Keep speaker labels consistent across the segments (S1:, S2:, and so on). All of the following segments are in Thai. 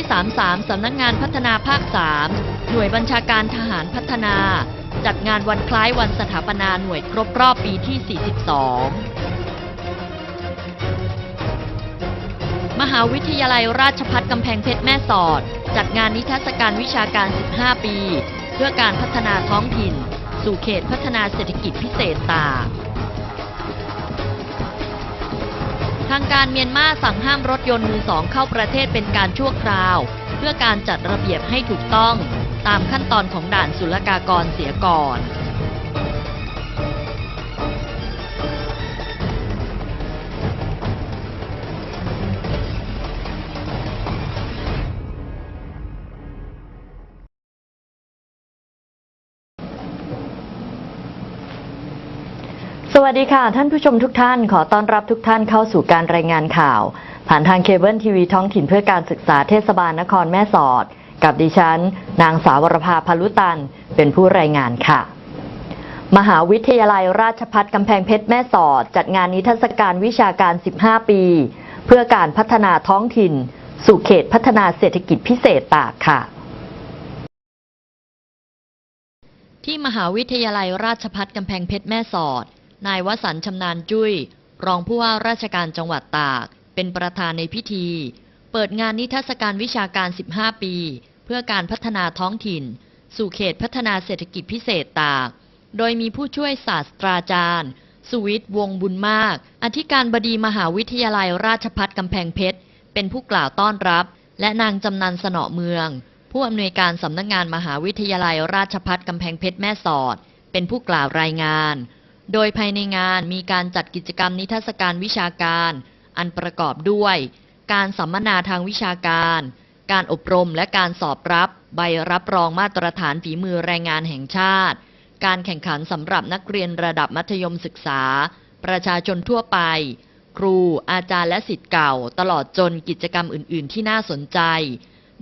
S1: ที่ 33 สำนักงานพัฒนาภาค 3 หน่วยบัญชาการทหารพัฒนา จัดงานวันคล้ายวันสถาปนาหน่วยครบรอบปีที่ 42 มหาวิทยาลัยราชภัฏกำแพงเพชรแม่สอด จัดงานนิทรรศการวิชาการ 15 ปี เพื่อการพัฒนาท้องถิ่น สู่เขตพัฒนาเศรษฐกิจพิเศษตาก ทางการเมียนมาสั่งห้ามรถยนต์มือสองเข้าประเทศเป็นการชั่วคราว เพื่อการจัดระเบียบให้ถูกต้อง ตามขั้นตอนของด่านศุลกากรเสียก่อน
S2: สวัสดีค่ะ ท่านผู้ชมทุกท่านขอต้อนรับทุกท่านเข้าสู่การรายงานข่าว ผ่านทางเคเบิลทีวีท้องถิ่นเพื่อการศึกษาเทศบาลนครแม่สอด กับดิฉัน นางสาวรภาพลุตัน เป็นผู้รายงานค่ะ มหาวิทยาลัยราชพัฒกำแพงเพชรแม่สอด จัดงานนิทรรศการวิชาการ 15 ปี เพื่อการพัฒนาท้องถิ่น สู่เขตพัฒนาเศรษฐกิจพิเศษตากค่ะ
S1: ที่มหาวิทยาลัยราชพัฒกำแพงเพชรแม่สอด นายวสันต์ชำนาญจุ้ย รองผู้ว่าราชการจังหวัดตาก เป็นประธานในพิธี เปิดงานนิทรรศการวิชาการ 15 ปี เพื่อการพัฒนาท้องถิ่น สู่เขตพัฒนาเศรษฐกิจพิเศษตาก โดยมีผู้ช่วยศาสตราจารย์ สุวิทย์วงบุญมาก อธิการบดีมหาวิทยาลัยราชพัฒกำแพงเพชร เป็นผู้กล่าวต้อนรับ และนางจำนันสนอเมือง ผู้อำนวยการสำนักงานมหาวิทยาลัยราชพัฒกำแพงเพชรแม่สอด เป็นผู้กล่าวรายงาน โดยภายในงานมีการจัดกิจกรรมนิทรรศการวิชาการ อันประกอบด้วย การสัมมนาทางวิชาการ การอบรมและการสอบรับ ใบรับรองมาตรฐานฝีมือแรงงานแห่งชาติ การแข่งขันสำหรับนักเรียนระดับมัธยมศึกษา ประชาชนทั่วไป ครู อาจารย์และสิทธิ์เก่า ตลอดจนกิจกรรมอื่น ๆ ที่น่าสนใจ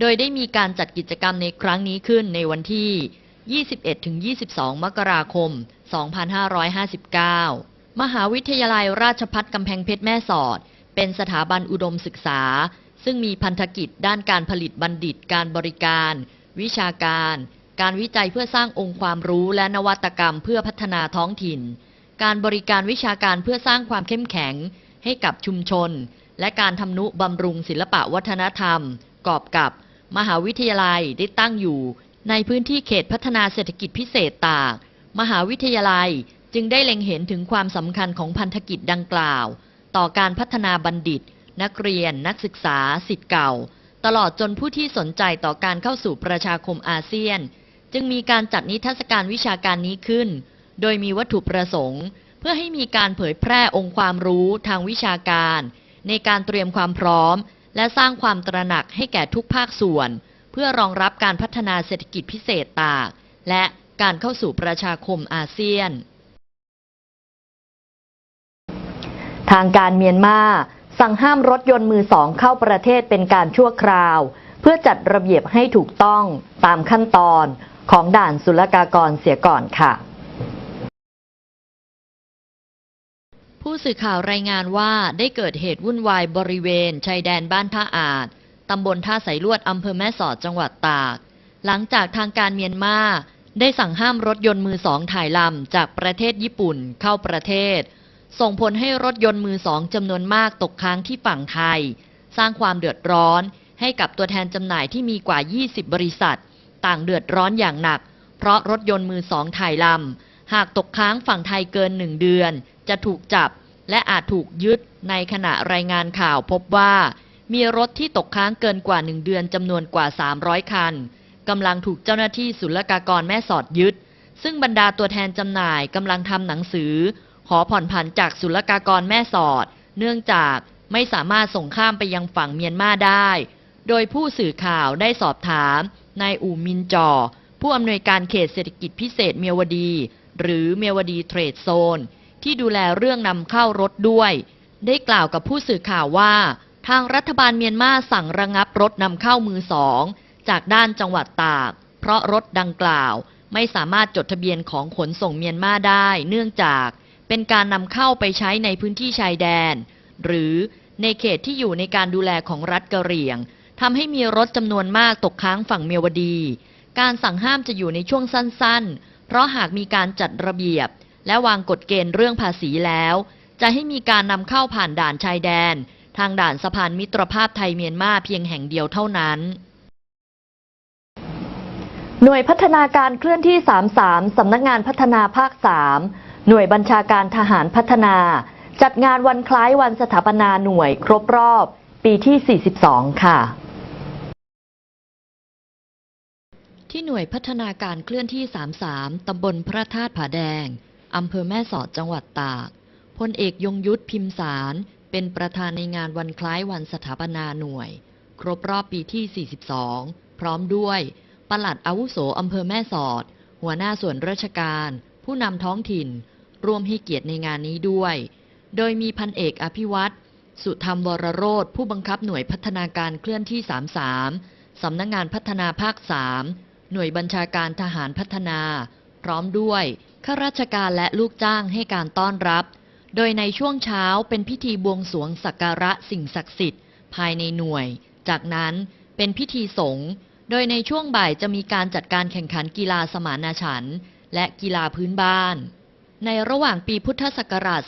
S1: โดยได้มีการจัดกิจกรรมในครั้งนี้ขึ้นในวันที่ 21-22 มกราคม 2559 มหาวิทยาลัยราชพัฒกำแพงเพชรแม่สอด เป็นสถาบันอุดมศึกษา ซึ่งมีพันธกิจด้านการผลิตบัณฑิตการบริการ วิชาการ การวิจัยเพื่อสร้างองค์ความรู้และนวัตกรรมเพื่อพัฒนาท้องถิ่น การบริการวิชาการเพื่อสร้างความเข้มแข็งให้กับชุมชน และการทำนุบำรุงศิลปะวัฒนธรรม กอบกับ มหาวิทยาลัยได้ตั้งอยู่ ในพื้นที่เขตพัฒนาเศรษฐกิจพิเศษตาก มหาวิทยาลัยจึงได้เล็งเห็นถึงความสำคัญของพันธกิจดังกล่าว ต่อการพัฒนาบัณฑิต นักเรียน นักศึกษาสิทธิ์เก่า ตลอดจนผู้ที่สนใจต่อการเข้าสู่ประชาคมอาเซียน จึงมีการจัดนิทรรศการวิชาการนี้ขึ้น โดยมีวัตถุประสงค์ เพื่อให้มีการเผยแพร่องค์ความรู้ทางวิชาการ ในการเตรียมความพร้อม และสร้างความตระหนักให้แก่ทุกภาคส่วน เพื่อรองรับการพัฒนาเศรษฐกิจพิเศษตากและ การเข้าสู่ประชาคมอาเซียน
S2: ทางการเมียนมาสั่งห้ามรถยนต์มือสองเข้าประเทศเป็นการชั่วคราว เพื่อจัดระเบียบให้ถูกต้องตามขั้นตอนของด่านศุลกากรเสียก่อนค่ะ
S1: ผู้สื่อข่าวรายงานว่าได้เกิดเหตุวุ่นวายบริเวณชายแดนบ้านท่าอาจตำบลท่าสายลวดอำเภอแม่สอดจังหวัดตาก หลังจากทางการเมียนมา ได้สั่งห้ามรถยนต์มือสองถ่ายลำจากประเทศญี่ปุ่นเข้าประเทศ ส่งผลให้รถยนต์มือสองจำนวนมากตกค้างที่ฝั่งไทย สร้างความเดือดร้อนให้กับตัวแทนจำหน่ายที่มีกว่า 20 บริษัท ต่างเดือดร้อนอย่างหนัก เพราะรถยนต์มือสองถ่ายลำหากตกค้างฝั่งไทยเกินหนึ่งเดือน จะถูกจับ และอาจถูกยึดในขณะรายงานข่าวพบว่า มีรถที่ตกค้างเกินกว่าหนึ่งเดือนจำนวนกว่า 300 คัน กำลังถูกเจ้าหน้าที่ศุลกากรแม่สอดยึด ซึ่งบรรดาตัวแทนจำหน่ายกำลังทำหนังสือ ขอผ่อนผันจากศุลกากรแม่สอด เนื่องจากไม่สามารถส่งข้ามไปยังฝั่งเมียนมาได้ โดยผู้สื่อข่าวได้สอบถามนายอูมินจอ ผู้อำนวยการเขตเศรษฐกิจพิเศษเมียวดี หรือเมียวดีเทรดโซน ที่ดูแลเรื่องนำเข้ารถด้วย ได้กล่าวกับผู้สื่อข่าวว่า ทางรัฐบาลเมียนมาสั่งระงับรถนำเข้ามือสอง จากด้านจังหวัดตาก เพราะรถดังกล่าวไม่สามารถจดทะเบียนของขนส่งเมียนมาได้ เนื่องจากเป็นการนำเข้าไปใช้ในพื้นที่ชายแดน หรือในเขตที่อยู่ในการดูแลของรัฐกะเหรี่ยงทำให้มีรถจำนวนมากตกค้างฝั่งเมียวดี การสั่งห้ามจะอยู่ในช่วงสั้นๆ เพราะหากมีการจัดระเบียบ และวางกฎเกณฑ์เรื่องภาษีแล้ว จะให้มีการนำเข้าผ่านด่านชายแดน ทางด่านสะพานมิตรภาพไทยเมียนมาเพียงแห่งเดียวเท่านั้น
S2: หน่วยพัฒนาการเคลื่อนที่ 33 สำนักงานพัฒนาภาค 3 หน่วยบัญชาการทหารพัฒนา จัดงานวันคล้ายวันสถาปนาหน่วยครบรอบ ปีที่ 42 ค่ะ
S1: ที่หน่วยพัฒนาการเคลื่อนที่ 33 ตำบลพระธาตุผาแดง อำเภอแม่สอดจังหวัดตาก พลเอกยงยุทธพิมสาร เป็นประธานในงานวันคล้ายวันสถาปนาหน่วย ครบรอบปีที่ 42 พร้อมด้วย ปลัดอาวุโสอำเภอแม่สอด หัวหน้าส่วนราชการ ผู้นำท้องถิ่น ร่วมให้เกียรติในงานนี้ด้วย โดยมีพันเอกอภิวัตรสุธรรมวรโรธผู้บังคับหน่วยพัฒนาการเคลื่อนที่ 33 สำนักงานพัฒนาภาค 3 หน่วยบัญชาการทหารพัฒนา พร้อมด้วยข้าราชการและลูกจ้างให้การต้อนรับ โดยในช่วงเช้าเป็นพิธีบวงสรวงสักการะสิ่งศักดิ์สิทธิ์ ภายในหน่วย จากนั้นเป็นพิธีสงฆ์ โดยในช่วงบ่ายจะมีการจัดการแข่งขันกีฬาสมานาฉันท์และกีฬาพื้นบ้าน ในระหว่างปีพุทธศักราช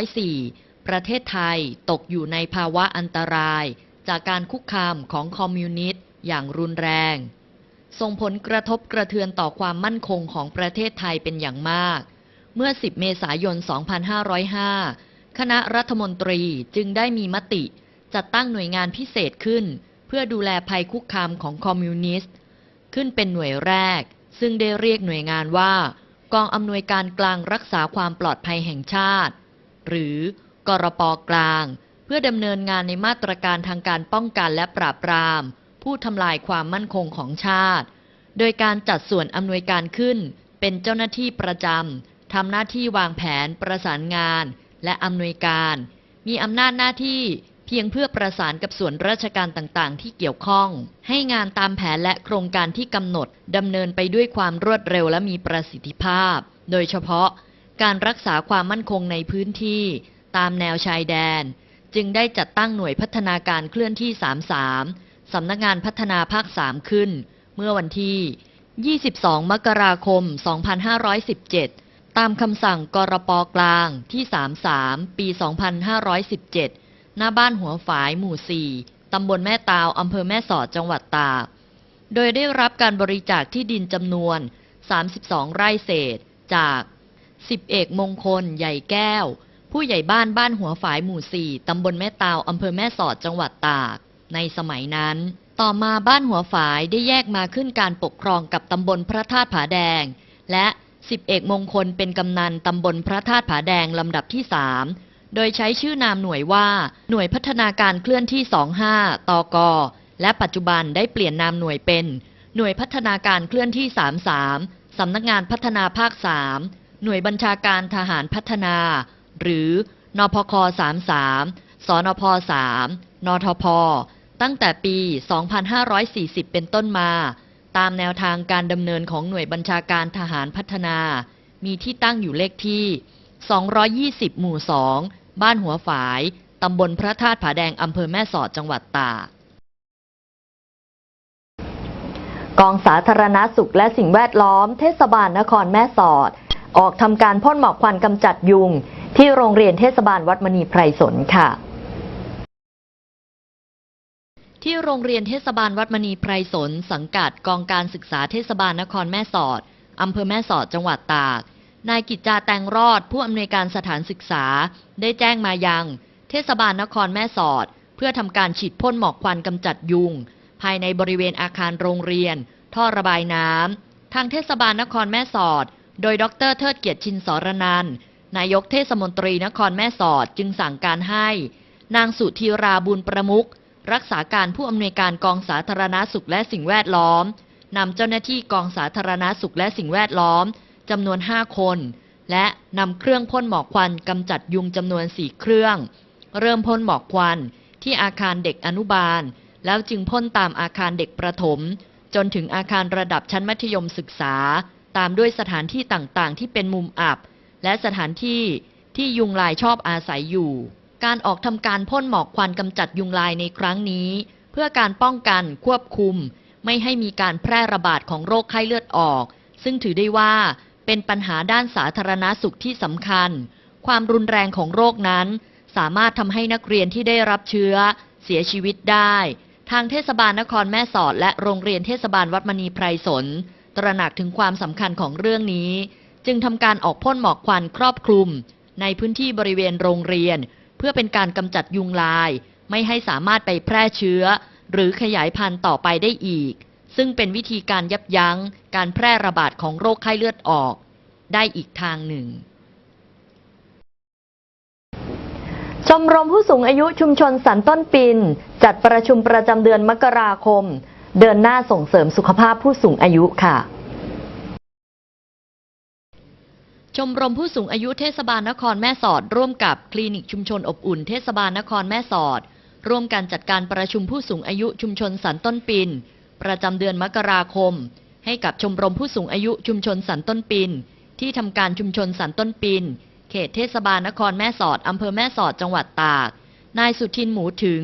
S1: 2504 ประเทศไทยตกอยู่ในภาวะอันตราย จากการคุกคามของคอมมิวนิสต์อย่างรุนแรง ส่งผลกระทบกระเทือนต่อความมั่นคงของประเทศไทยเป็นอย่างมาก เมื่อ 10 เมษายน 2505 คณะรัฐมนตรีจึงได้มีมติจัดตั้งหน่วยงานพิเศษขึ้น พื่อดูแลภัยคุกคามของคอมมิวนิสต์ ขึ้นเป็นหน่วยแรก ซึ่งได้เรียกหน่วยงานว่า กองอำนวยการกลางรักษาความปลอดภัยแห่งชาติ หรือกรปกลาง เพื่อดำเนินงานในมาตรการทางการป้องกันและปราบปราม ผู้ทำลายความมั่นคงของชาติ โดยการจัดส่วนอำนวยการขึ้น เป็นเจ้าหน้าที่ประจำทำหน้าที่วางแผนประสานงาน และอำนวยการ มีอำนาจหน้าที่ พียงเพื่อประสานกับส่วนราชการต่างๆ ที่เกี่ยวข้อง ให้งานตามแผนและโครงการที่กำหนดดำเนินไปด้วยความรวดเร็วและมีประสิทธิภาพ โดยเฉพาะการรักษาความมั่นคงในพื้นที่ ตามแนวชายแดน จึงได้จัดตั้งหน่วยพัฒนาการเคลื่อนที่ 33 สำนักงานพัฒนาภาค 3 ขึ้น เมื่อวันที่ 22 มกราคม 2517 ตามคำสั่งกรปกลางที่ 33 ปี 2517 หน้าบ้านหัวฝายหมู่ 4 ตำบลแม่ตาว อำเภอแม่สอด จังหวัดตาก โดยได้รับการบริจาคที่ดินจำนวน 32 ไร่เศษ จากสิบเอกมงคล ใหญ่แก้ว ผู้ใหญ่บ้านบ้านหัวฝายหมู่สี่ตำบลแม่ตาว อำเภอแม่สอด จังหวัดตาก ในสมัยนั้น ต่อมาบ้านหัวฝายได้แยกมาขึ้นการปกครองกับตำบลพระธาตุผาแดง และสิบเอกมงคลเป็นกำนันตำบลพระธาตุผาแดงลำดับที่สาม โดยใช้ชื่อนามหน่วยว่า หน่วยพัฒนาการเคลื่อนที่ 25 ตก และปัจจุบันได้เปลี่ยนนามหน่วยเป็น หน่วยพัฒนาการเคลื่อนที่ 33 สำนักงานพัฒนาภาค 3 หน่วยบัญชาการทหารพัฒนา หรือนพค 33 สนพ 3 นทพ ตั้งแต่ปี 2540 เป็นต้นมา ตามแนวทางการดำเนินของหน่วยบัญชาการทหารพัฒนา มีที่ตั้งอยู่เลขที่ 220 หมู่ 2 บ้านหัวฝาย ตำบลพระธาตุผาแดงอำเภอแม่สอดจังหวัดตาก
S2: กองสาธารณสุขและสิ่งแวดล้อม เทศบาลนครแม่สอด ออกทำการพ่นหมอกควันกำจัดยุง ที่โรงเรียนเทศบาลวัดมณีไพรสนค่ะ
S1: ที่โรงเรียนเทศบาลวัดมณีไพรสน สังกัดกองการศึกษาเทศบาลนครแม่สอด อำเภอแม่สอดจังหวัดตาก นายกิจจาแตงรอด ผู้อำนวยการสถานศึกษา ได้แจ้งมายัง เทศบาลนครแม่สอด เพื่อทำการฉีดพ่นหมอกควันกำจัดยุง ภายในบริเวณอาคารโรงเรียน ท่อระบายน้ำทางเทศบาลนครแม่สอด โดยดรเทิดเกียรติชินสรนันนายกเทศมนตรีนครแม่สอดจึงสั่งการให้ นางสุธีราบุญประมุขรักษาการผู้อำนวยการกองสาธารณาสุขและสิ่งแวดล้อมนำเจ้าหน้าที่กองสาธารณาสุขและสิ่งแวดล้อม จำนวน 5 คน และนำเครื่องพ่นหมอกควันกำจัดยุงจำนวน 4 เครื่อง เริ่มพ่นหมอกควันที่อาคารเด็กอนุบาล แล้วจึงพ่นตามอาคารเด็กประถม จนถึงอาคารระดับชั้นมัธยมศึกษา ตามด้วยสถานที่ต่างๆ ที่เป็นมุมอับ และสถานที่ที่ยุงลายชอบอาศัยอยู่ การออกทำการพ่นหมอกควันกำจัดยุงลายในครั้งนี้ เพื่อการป้องกันควบคุม ไม่ให้มีการแพร่ระบาดของโรคไข้เลือดออก ซึ่งถือได้ว่า เป็นปัญหาด้านสาธารณสุขที่สำคัญ ความรุนแรงของโรคนั้น สามารถทำให้นักเรียนที่ได้รับเชื้อ เสียชีวิตได้ ทางเทศบาลนครแม่สอด และโรงเรียนเทศบาลวัดมณีไพรสน ตระหนักถึงความสำคัญของเรื่องนี้ จึงทำการออกพ่นหมอกควันครอบคลุม ในพื้นที่บริเวณโรงเรียน เพื่อเป็นการกำจัดยุงลาย ไม่ให้สามารถไปแพร่เชื้อ หรือขยายพันธุ์ต่อไปได้อีก ซึ่งเป็นวิธีการยับยั้งการแพร่ระบาดของโรคไข้เลือดออก ได้อีกทางหนึ่ง
S2: ชมรมผู้สูงอายุชุมชนสันต้นปิน จัดประชุมประจำเดือนมกราคม เดินหน้าส่งเสริมสุขภาพผู้สูงอายุค่ะ
S1: ชมรมผู้สูงอายุเทศบาลนครแม่สอด ร่วมกับคลินิกชุมชนอบอุ่นเทศบาลนครแม่สอด ร่วมกันจัดการประชุมผู้สูงอายุชุมชนสันต้นปิน ประจำเดือนมกราคม ให้กับชมรมผู้สูงอายุชุมชนสันต้นปิน ที่ทำการชุมชนสันต้นปิน เขตเทศบาลนครแม่สอดอำเภอแม่สอดจังหวัดตาก นายสุทินหมูถึง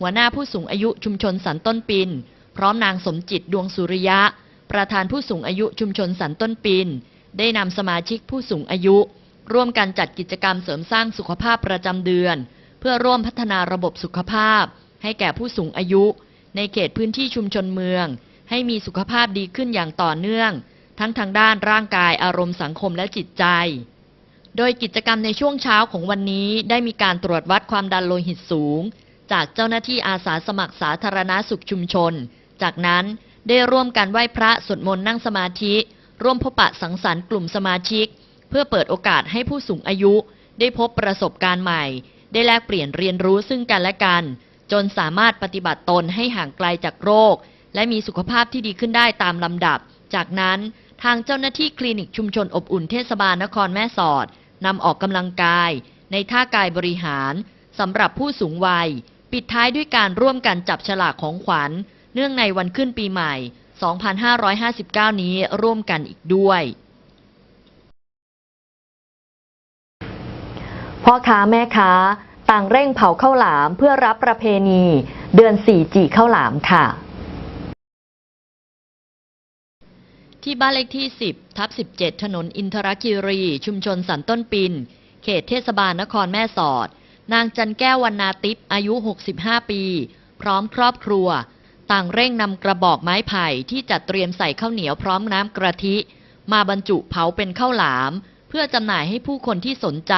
S1: หัวหน้าผู้สูงอายุชุมชนสันต้นปิน พร้อมนางสมจิตดวงสุริยะ ประธานผู้สูงอายุชุมชนสันต้นปิน ได้นำสมาชิกผู้สูงอายุ ร่วมกันจัดกิจกรรมเสริมสร้างสุขภาพประจำเดือน เพื่อร่วมพัฒนาระบบสุขภาพ ให้แก่ผู้สูงอายุ ในเขตพื้นที่ชุมชนเมือง ให้มีสุขภาพดีขึ้นอย่างต่อเนื่อง ทั้งทางด้านร่างกายอารมณ์สังคมและจิตใจ โดยกิจกรรมในช่วงเช้าของวันนี้ได้มีการตรวจวัดความดันโลหิตสูง จากเจ้าหน้าที่อาสาสมัครสาธารณาสุขชุมชน จากนั้นได้ร่วมกันไหว้พระสวดมนต์นั่งสมาธิ ร่วมพบปะสังสรรค์กลุ่มสมาชิก เพื่อเปิดโอกาสให้ผู้สูงอายุ ได้พบประสบการณ์ใหม่ ได้แลกเปลี่ยนเรียนรู้ซึ่งกันและกัน จนสามารถปฏิบัติตนให้ห่างไกลจากโรค และมีสุขภาพที่ดีขึ้นได้ตามลำดับ จากนั้นทางเจ้าหน้าที่คลินิกชุมชนอบอุ่นเทศบาลนครแม่สอดนำออกกำลังกาย ในท่ากายบริหารสำหรับผู้สูงวัย ปิดท้ายด้วยการร่วมกันจับฉลากของขวัญ เนื่องในวันขึ้นปีใหม่ 2559 นี้ร่วมกันอีกด้วย
S2: พ่อค้าแม่ค้า ต่างเร่งเผาข้าวหลามเพื่อรับประเพณี เดือนสี่จีข้าวหลามค่ะ
S1: ที่บ้านเลขที่ 10 ทับ 17 ถนนอินทรคิรี ชุมชนสันต้นปิน เขตเทศบาลนครแม่สอด นางจันแก้ววรรณาติปอายุ 65 ปี พร้อมครอบครัว ต่างเร่งนำกระบอกไม้ไผ่ที่จัดเตรียมใส่ข้าวเหนียวพร้อมน้ำกระทิ มาบรรจุเผาเป็นข้าวหลาม เพื่อจำหน่ายให้ผู้คนที่สนใจ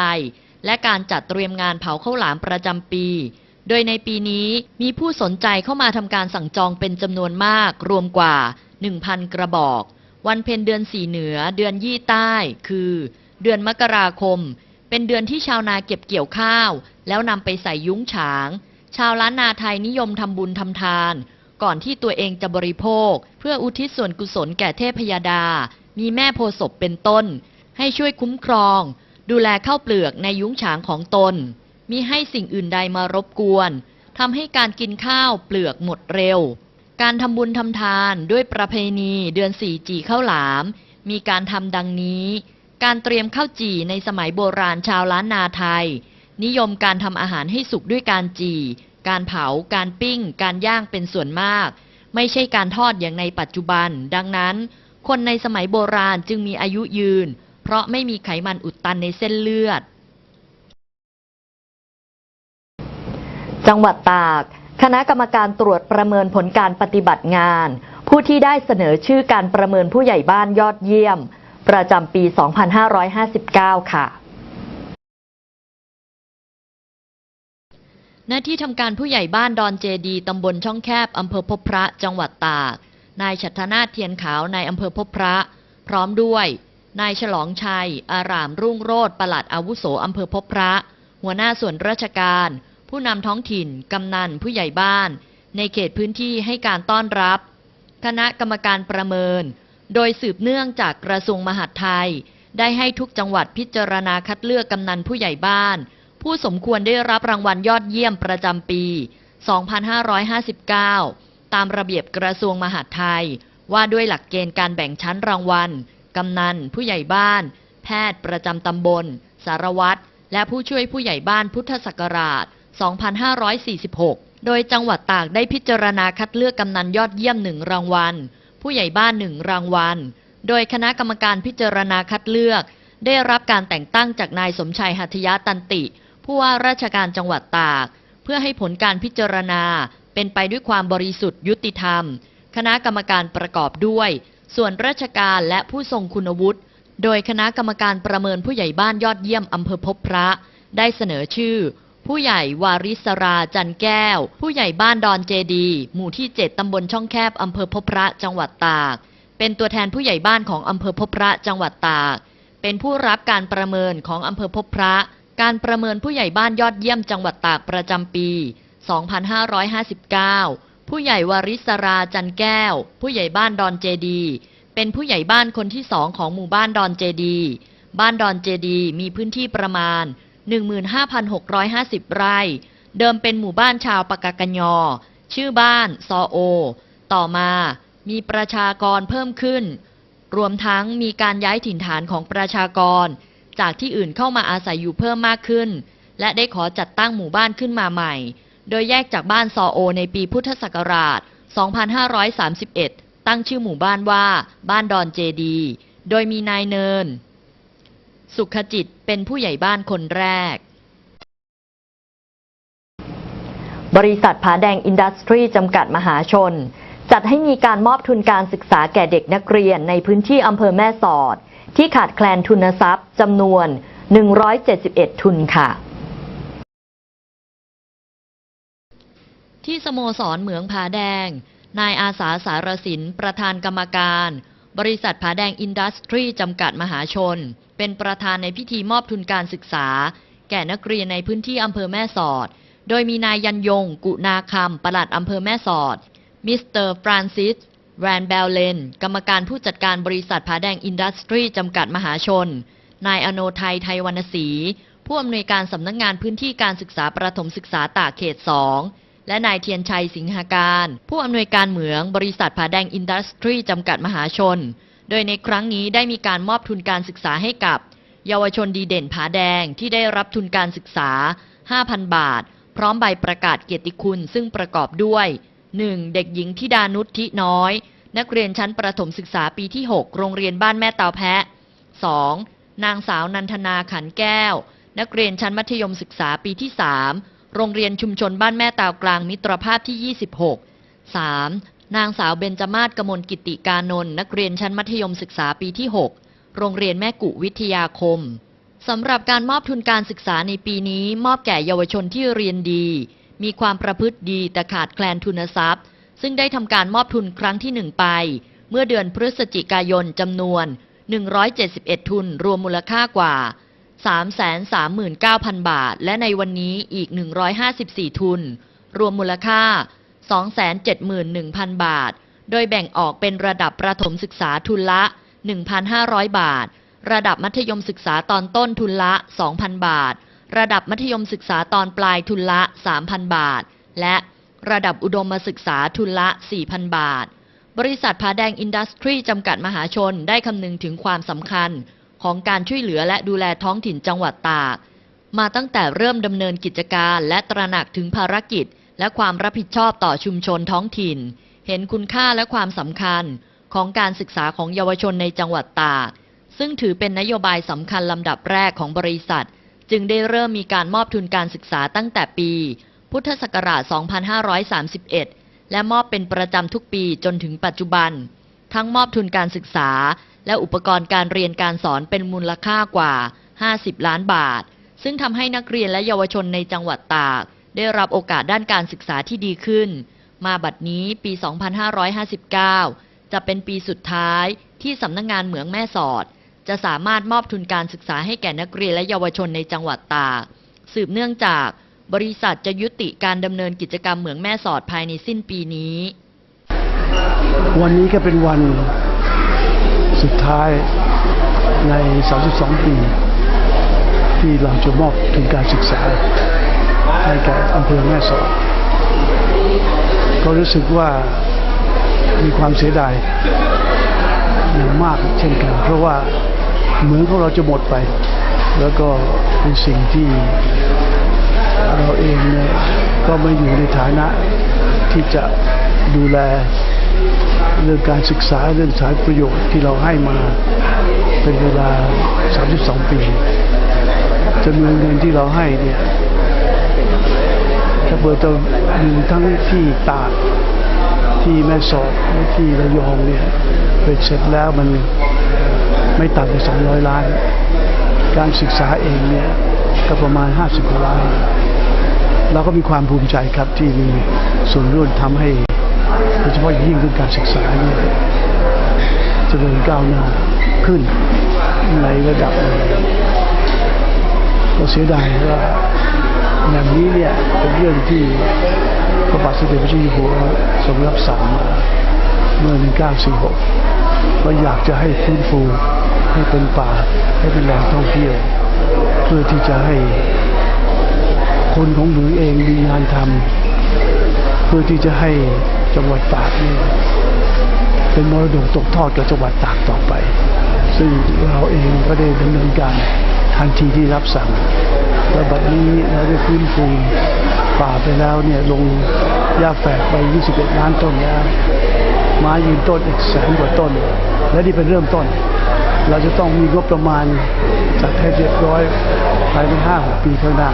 S1: และการจัดเตรียมงานเผาข้าวหลามประจำปี โดยในปีนี้มีผู้สนใจเข้ามาทำการสั่งจองเป็นจำนวนมาก รวมกว่า 1,000 กระบอก วันเพ็ญเดือนสี่เหนือ เดือนยี่ใต้ คือ เดือนมกราคม เป็นเดือนที่ชาวนาเก็บเกี่ยวข้าว แล้วนำไปใส่ยุ้งฉาง ชาวล้านนาไทยนิยมทำบุญทำทาน ก่อนที่ตัวเองจะบริโภค เพื่ออุทิศส่วนกุศลแก่เทพยดา มีแม่โพศพเป็นต้น ให้ช่วยคุ้มครอง ดูแลข้าวเปลือกในยุ้งฉางของตนมีให้สิ่งอื่นใดมารบกวนทำให้การกินข้าวเปลือกหมดเร็ว การทำบุญทำทานด้วยประเพณีเดือนสี่จีข้าวหลาม มีการทำดังนี้ การเตรียมข้าวจี่ในสมัยโบราณชาวล้านนาไทย นิยมการทำอาหารให้สุกด้วยการจี่ การเผา การปิ้ง การย่างเป็นส่วนมาก ไม่ใช่การทอดอย่างในปัจจุบัน ดังนั้น คนในสมัยโบราณจึงมีอายุยืน เพราะไม่มีไขมันอุดตันในเส้นเลือด
S2: จังหวัดตาก คณะกรรมการตรวจประเมินผลการปฏิบัติงาน ผู้ที่ได้เสนอชื่อการประเมินผู้ใหญ่บ้านยอดเยี่ยม ประจำปี 2559 ค่ะ
S1: หน้าที่ทำการผู้ใหญ่บ้านดอนเจดีตำบลช่องแคบอำเภอพบพระ จังหวัดตาก นายชัทนาถเทียนขาวนายอำเภอพบพระ พร้อมด้วย นายฉลองชัย อารามรุ่งโรธปลัดอาวุโสอำเภอพบพระ หัวหน้าส่วนราชการ ผู้นำท้องถิ่น กำนัน ผู้ใหญ่บ้าน ในเขตพื้นที่ให้การต้อนรับ คณะกรรมการประเมิน โดยสืบเนื่องจากกระทรวงมหาดไทย ได้ให้ทุกจังหวัดพิจารณาคัดเลือกกำนันผู้ใหญ่บ้าน ผู้สมควรได้รับรางวัลยอดเยี่ยมประจำปี 2559 ตามระเบียบกระทรวงมหาดไทย ว่าด้วยหลักเกณฑ์การแบ่งชั้นรางวัล กำนัน ผู้ใหญ่บ้าน แพทย์ประจำตำบล สารวัตร และผู้ช่วยผู้ใหญ่บ้านพุทธศักราช 2546 โดยจังหวัดตากได้พิจารณาคัดเลือกกำนันยอดเยี่ยมหนึ่งรางวัล ผู้ใหญ่บ้านหนึ่งรางวัล โดยคณะกรรมการพิจารณาคัดเลือก ได้รับการแต่งตั้งจากนายสมชัยหัตถยาตันติ ผู้ว่าราชการจังหวัดตาก เพื่อให้ผลการพิจารณาเป็นไปด้วยความบริสุทธิ์ยุติธรรม คณะกรรมการประกอบด้วย ส่วนราชการและผู้ทรงคุณวุฒิ โดยคณะกรรมการประเมินผู้ใหญ่บ้านยอดเยี่ยมอำเภอพบพระ ได้เสนอชื่อ ผู้ใหญ่วาริศราจันแก้ว ผู้ใหญ่บ้านดอนเจดี หมู่ที่ 7 ตำบลช่องแคบอำเภอพบพระจังหวัดตาก เป็นตัวแทนผู้ใหญ่บ้านของอำเภอพบพระจังหวัดตาก เป็นผู้รับการประเมินของอำเภอพบพระ การประเมินผู้ใหญ่บ้านยอดเยี่ยมจังหวัดตากประจำปี 2559 ผู้ใหญ่วาริศราจันแก้ว ผู้ใหญ่บ้านดอนเจดี เป็นผู้ใหญ่บ้านคนที่สองของหมู่บ้านดอนเจดี บ้านดอนเจดีมีพื้นที่ประมาณ 15,650 ไร่ เดิมเป็นหมู่บ้านชาวปากกากะญอชื่อบ้านซอโอ ต่อมามีประชากรเพิ่มขึ้น รวมทั้งมีการย้ายถิ่นฐานของประชากร จากที่อื่นเข้ามาอาศัยอยู่เพิ่มมากขึ้น และได้ขอจัดตั้งหมู่บ้านขึ้นมาใหม่ โดยแยกจากบ้านซอโอ ในปีพุทธศักราช 2531 ตั้งชื่อหมู่บ้านว่า บ้านดอนเจดี โดยมีนายเนิน สุขจิตเป็นผู้ใหญ่บ้านคนแรก
S2: บริษัทผาแดงอินดัสทรีจำกัดมหาชน จัดให้มีการมอบทุนการศึกษาแก่เด็กนักเรียนในพื้นที่อำเภอแม่สอด ที่ขาดแคลนทุนทรัพย์จำนวน 171 ทุนค่ะ
S1: ที่สโมสรเหมืองผาแดง นายอาสาสารสิน ประธานกรรมการ บริษัทผาแดงอินดัสทรีจำกัดมหาชน เป็นประธานในพิธีมอบทุนการศึกษา แก่นักเรียนในพื้นที่อำเภอแม่สอด โดยมีนายยันยง กุนาคำปลัดอำเภอแม่สอด มิสเตอร์ฟรานซิสแรนเบลเลน กรรมการผู้จัดการบริษัทผาแดงอินดัสทรีจำกัดมหาชน นายอโนไทยไทยวรรณศรีผู้อำนวยการสำนักงงานพื้นที่การศึกษาประถมศึกษาตากเขต 2 และนายเทียนชัยสิงหาการ ผู้อำนวยการเหมืองบริษัทผาแดงอินดัสทรีจำกัดมหาชน โดยในครั้งนี้ได้มีการมอบทุนการศึกษาให้กับ เยาวชนดีเด่นผาแดงที่ได้รับทุนการศึกษา 5,000 บาท พร้อมใบประกาศเกียรติคุณซึ่งประกอบด้วย 1. เด็กหญิงธิดานุชทิน้อย นักเรียนชั้นประถมศึกษาปีที่ 6 โรงเรียนบ้านแม่เตาแพะ 2. นางสาวนันทนาขันแก้ว นักเรียนชั้นมัธยมศึกษาปีที่ 3 โรงเรียนชุมชนบ้านแม่ตาวกลางมิตรภาพที่ 26 3. นางสาวเบญจมาศกมลกิติกานนท์นักเรียนชั้นมัธยมศึกษาปีที่ 6 โรงเรียนแม่กุวิทยาคมสำหรับการมอบทุนการศึกษาในปีนี้ มอบแก่เยาวชนที่เรียนดี มีความประพฤติดีแต่ขาดแคลนทุนทรัพย์ ซึ่งได้ทำการมอบทุนครั้งที่หนึ่งไป เมื่อเดือนพฤศจิกายนจำนวน 171 ทุนรวมมูลค่ากว่า 339,000 บาท และในวันนี้อีก 154 ทุน รวมมูลค่า 271,000 บาท โดยแบ่งออกเป็นระดับประถมศึกษาทุนละ 1,500 บาท ระดับมัธยมศึกษาตอนต้นทุนละ 2,000 บาท ระดับมัธยมศึกษาตอนปลายทุนละ 3,000 บาท และระดับอุดมศึกษาทุนละ 4,000 บาท บริษัทผาแดงอินดัสทรีจำกัดมหาชนได้คำนึงถึงความสำคัญ ของการช่วยเหลือและดูแลท้องถิ่นจังหวัดตากมาตั้งแต่เริ่มดำเนินกิจการและตระหนักถึงภารกิจ และความรับผิดชอบต่อชุมชนท้องถิ่น เห็นคุณค่าและความสำคัญของการศึกษาของเยาวชนในจังหวัดตากซึ่งถือเป็นนโยบายสำคัญลำดับแรกของบริษัท จึงได้เริ่มมีการมอบทุนการศึกษาตั้งแต่ปี พุทธศักราช 2531 และมอบเป็นประจำทุกปีจนถึงปัจจุบัน ทั้งมอบทุนการศึกษา และอุปกรณ์การเรียนการสอนเป็นมูลค่ากว่า 50 ล้านบาท ซึ่งทำให้นักเรียนและเยาวชนในจังหวัดตาก ได้รับโอกาสด้านการศึกษาที่ดีขึ้น มาบัดนี้ปี 2559 จะเป็นปีสุดท้ายที่สำนักงงานเหมืองแม่สอด จะสามารถมอบทุนการศึกษาให้แก่นักเรียนและเยาวชนในจังหวัดตาก สืบเนื่องจากบริษัทจะยุติการดำเนินกิจกรรมเหมืองแม่สอดภายในสิ้นปีนี้
S3: วันนี้ก็เป็นวัน สุดท้ายใน 32 ปี ที่เราจะมอบทุนการศึกษา ให้แก่อำเภอแม่สอดก็รู้สึกว่ามีความเสียดายอย่างมากเช่นกัน เพราะว่าเหมืองของเราจะหมดไป แล้วก็เป็นสิ่งที่เราเองเนี่ยก็ไม่อยู่ในฐานะที่จะดูแล เรื่องการศึกษาเรื่องสารประโยชน์ที่เราให้มาเป็นเวลา 32 ปีจำนวนเงินที่เราให้เนี่ยถ้าเปิดจะอยู่ทั้งที่ตากที่แม่สอดและที่ระยองเนี่ยเป็นเสร็จแล้วมันไม่ต่ำกว่า200 ล้าน การศึกษาเองเนี่ยก็ประมาณ 50กว่าล้านเราก็มีความภูมิใจครับที่มีส่วนร่วมทำให้ โดยเฉพาะยิ่งเรื่องการศึกษาเนี่ยเจริญก้าวหน้าขึ้นในระดับหนึ่งก็เสียดายว่าแบบนี้เนี่ยเป็นเรื่องที่พระบาทสมเด็จพระเจ้าอยู่หัวทรงรับสั่งมาเมื่อ 1946 ว่าอยากจะให้ฟื้นฟูให้เป็นป่าให้เป็นแหล่งท่องเที่ยว เพื่อที่จะให้คนของหนูเองมีงานทำเพื่อที่จะให้ จังหวัดตากเนี่ยเป็นมรดกตกทอดกับจังหวัดตากต่อไป ซึ่งเราเองก็ได้ดำเนินการทันทีที่รับสั่งและบัดนี้เราได้ฟื้นฟูป่าไปแล้วเนี่ยลงหญ้าแฝกไป 21 ล้านต้นแล้วไม้ยืนต้นอีกแสนกว่าต้น และนี่เป็นเริ่มต้น เราจะต้องมีงบประมาณจัดให้เรียบร้อยภายใน5-6ปีข้างหน้า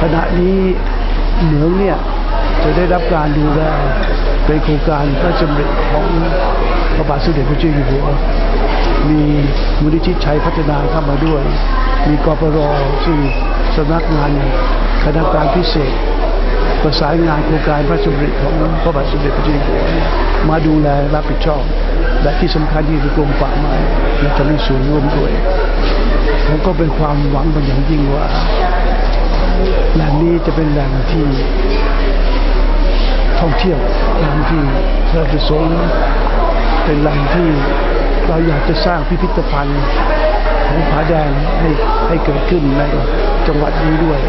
S3: ขณะนี้เหมืองเนี่ย จะได้รับการดูแลเป็นโครงการพระราชดำริของพระบาทสมเด็จพระเจ้าอยู่หัวมีมูลนิธิชัยพัฒนาเข้ามาด้วย มีกปรซึ่งสำนักงานคณะการพิเศษ ประสานงานโครงการพระราชดำริของพระบาทสมเด็จพระเจ้าอยู่หัวมาดูแลรับผิดชอบ และที่สำคัญที่คือกรมป่าไม้และจะมีส่วนร่วมด้วยผมก็เป็นความหวังเป็นอย่างยิ่งว่าแหล่งนี้จะเป็นแหล่งที่ ท่องเที่ยวแหล่งที่เราจะสงฆ์เป็นแหล่งที่เราอยากจะสร้างพิพิธภัณฑ์ของผาแดงให้ให้เกิดขึ้นในจังหวัดนี้ด้วย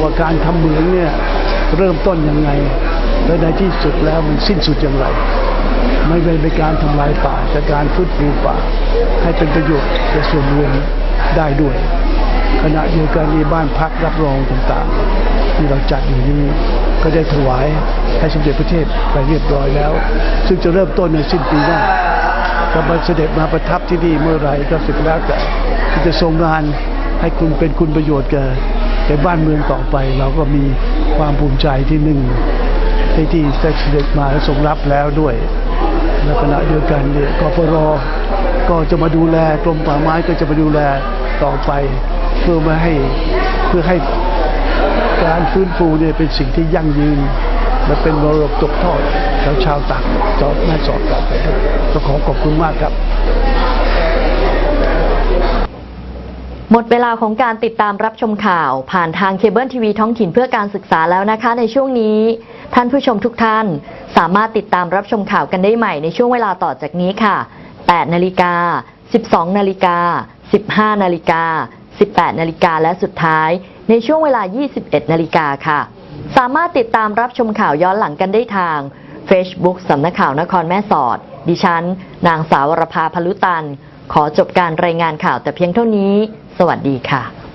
S3: ว่าการทำเหมืองเนี่ยเริ่มต้นยังไง และในที่สุดแล้วมันสิ้นสุดอย่างไร ไม่เป็นการทำลายป่าแต่การฟื้นฟูป่า ให้เป็นประโยชน์แก่ส่วนรวมได้ด้วย ขณะเดียวกันมีบ้านพักรับรองต่างๆ ที่เราจัดอยู่นี้ ก็ได้ถวายให้สมเด็จพระเทพไปเรียบร้อยแล้ว ซึ่งจะเริ่มต้นในสิ้นปีหน้าถ้ามาเสด็จมาประทับที่นี่เมื่อไหรก็สุดแล้วแต่จะทรงงานให้คุณเป็นคุณประโยชน์แก่แก่บ้านเมืองต่อไป เราก็มีความภูมิใจที่หนึ่งที่ที่เสด็จมาและทรงรับแล้วด้วยและขณะเดียวกันเนี่ยกปรก็จะมาดูแลกรมป่าไม้ก็จะมาดูแลต่อไป เพื่อไม่ให้เพื่อให้ การฟื้นฟูเนี่ยเป็นสิ่งที่ยั่งยืนและเป็นมรดกตกทอดชาวชาวตากจอดแม่สอดต่อไปด้วยก็ขอขอบคุณมากครับ
S1: หมดเวลาของการติดตามรับชมข่าว ผ่านทางเคเบิลทีวีท้องถิ่นเพื่อการศึกษาแล้วนะคะ ในช่วงนี้ ท่านผู้ชมทุกท่าน สามารถติดตามรับชมข่าวกันได้ใหม่ในช่วงเวลาต่อจากนี้ค่ะ 8 นาฬิกา 12 นาฬิกา 15 นาฬิกา 18 นาฬิกาและสุดท้าย ในช่วงเวลา 21 นาฬิกาค่ะ สามารถติดตามรับชมข่าวย้อนหลังกันได้ทาง Facebook สำนักข่าวนครแม่สอด ดิฉัน นางสาวรภาพลุตัน ขอจบการรายงานข่าวแต่เพียงเท่านี้ สวัสดีค่ะ